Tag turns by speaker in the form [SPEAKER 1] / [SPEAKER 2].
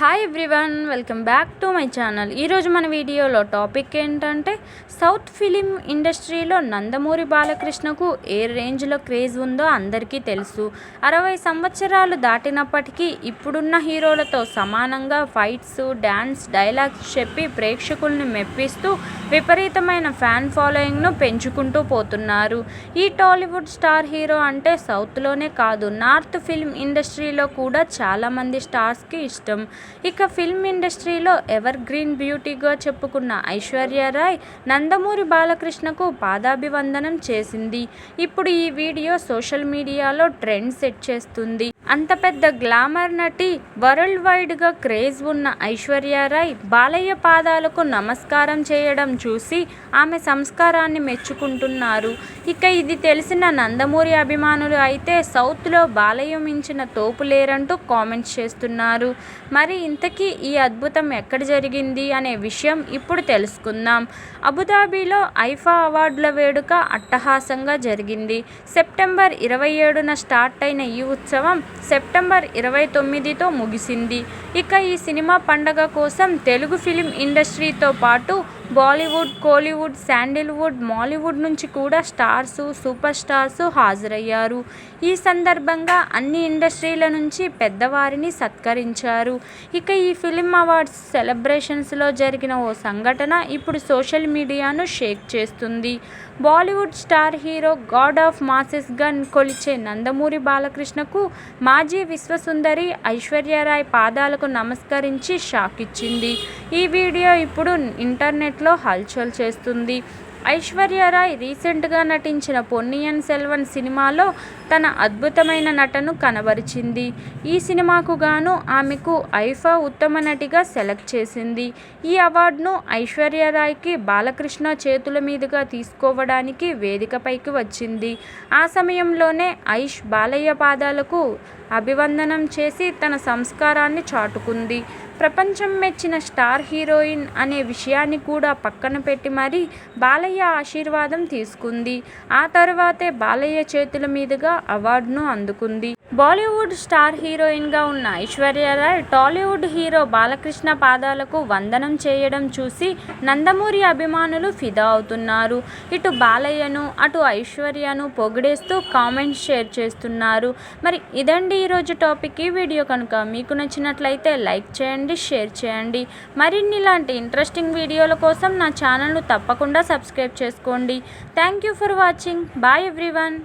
[SPEAKER 1] Hi everyone welcome back to my channel ఈరోజు మన వీడియోలో టాపిక్ ఏంటంటే సౌత్ ఫిలిం ఇండస్ట్రీలో నందమూరి బాలకృష్ణకు ఏ రేంజ్లో క్రేజ్ ఉందో అందరికీ తెలుసు. అరవై సంవత్సరాలు దాటినప్పటికీ ఇప్పుడున్న హీరోలతో సమానంగా ఫైట్స్ డ్యాన్స్ డైలాగ్స్ చెప్పి ప్రేక్షకుల్ని మెప్పిస్తూ విపరీతమైన ఫ్యాన్ ఫాలోయింగ్ను పెంచుకుంటూ పోతున్నారు. ఈ టాలీవుడ్ స్టార్ హీరో అంటే సౌత్లోనే కాదు నార్త్ ఫిల్మ్ ఇండస్ట్రీలో కూడా చాలామంది స్టార్స్కి ఇష్టం. ఇక ఫిల్మ్ ఇండస్ట్రీలో ఎవర్ గ్రీన్ బ్యూటీగా చెప్పుకున్న ఐశ్వర్యరాయ్ నందమూరి బాలకృష్ణకు పాదాభివందనం చేసింది. ఇప్పుడు ఈ వీడియో సోషల్ మీడియాలో ట్రెండ్ సెట్ చేస్తుంది. అంత పెద్ద గ్లామర్ నటి వరల్డ్ వైడ్గా క్రేజ్ ఉన్న ఐశ్వర్యారాయ్ బాలయ్య పాదాలకు నమస్కారం చేయడం చూసి ఆమె సంస్కారాన్ని మెచ్చుకుంటున్నారు. ఇక ఇది తెలిసిన నందమూరి అభిమానులు అయితే సౌత్లో బాలయ్య మించిన తోపు లేరంటూ కామెంట్స్ చేస్తున్నారు. మరి ఇంతకీ ఈ అద్భుతం ఎక్కడ జరిగింది అనే విషయం ఇప్పుడు తెలుసుకుందాం. అబుదాబీలో ఐఫా అవార్డుల వేడుక అట్టహాసంగా జరిగింది. సెప్టెంబర్ ఇరవై ఏడున స్టార్ట్ అయిన ఈ ఉత్సవం సెప్టెంబర్ ఇరవై తొమ్మిదితో ముగిసింది. ఇక ఈ సినిమా పండగ కోసం తెలుగు ఫిలిం ఇండస్ట్రీతో పాటు బాలీవుడ్ కోలీవుడ్ శాండిల్వుడ్ మాలీవుడ్ నుంచి కూడా స్టార్స్ సూపర్ స్టార్స్ హాజరయ్యారు. ఈ సందర్భంగా అన్ని ఇండస్ట్రీల నుంచి పెద్దవారిని సత్కరించారు. ఇక ఈ ఫిలిం అవార్డ్స్ సెలబ్రేషన్స్లో జరిగిన ఓ సంఘటన ఇప్పుడు సోషల్ మీడియాను షేక్ చేస్తుంది. Bollywood star hero god of మాసెస్గా కొలిచే నందమూరి బాలకృష్ణకు మాజీ విశ్వసుందరి ఐశ్వర్యరాయ్ పాదాలకు నమస్కరించి షాక్ ఇచ్చింది ఈ వీడియో ఇప్పుడు ఇంటర్నెట్లో హల్చల్ చేస్తుంది. ఐశ్వర్యరాయ్ రీసెంట్గా నటించిన పొన్నియన్ సెల్వన్ సినిమాలో తన అద్భుతమైన నటను కనబరిచింది. ఈ సినిమాకు గాను ఆమెకు ఐఫా ఉత్తమ నటిగా సెలెక్ట్ చేసింది. ఈ అవార్డును ఐశ్వర్యరాయ్కి బాలకృష్ణ చేతుల మీదుగా తీసుకోవడానికి వేదికపైకి వచ్చింది. ఆ సమయంలోనే ఐష్ బాలయ్య పాదాలకు అభివందనం చేసి తన సంస్కారాన్ని చాటుకుంది. ప్రపంచం మెచ్చిన స్టార్ హీరోయిన్ అనే విషయాన్ని కూడా పక్కన పెట్టి మరీ బాలయ్య ఆశీర్వాదం తీసుకుంది. ఆ తర్వాతే బాలయ్య చేతుల మీదుగా అవార్డును అందుకుంది. బాలీవుడ్ స్టార్ హీరోయిన్గా ఉన్న ఐశ్వర్యరాయ్ టాలీవుడ్ హీరో బాలకృష్ణ పాదాలకు వందనం చేయడం చూసి నందమూరి అభిమానులు ఫిదా అవుతున్నారు. ఇటు బాలయ్యను అటు ఐశ్వర్యను పొగిడేస్తూ కామెంట్స్ షేర్ చేస్తున్నారు. మరి ఇదండి ఈరోజు టాపిక్. ఈ వీడియో కనుక మీకు నచ్చినట్లయితే లైక్ చేయండి షేర్ చేయండి. మరిన్ని ఇలాంటి ఇంట్రెస్టింగ్ వీడియోల కోసం నా ఛానల్ను తప్పకుండా సబ్స్క్రైబ్ చేసుకోండి. Thank you for watching. Bye everyone.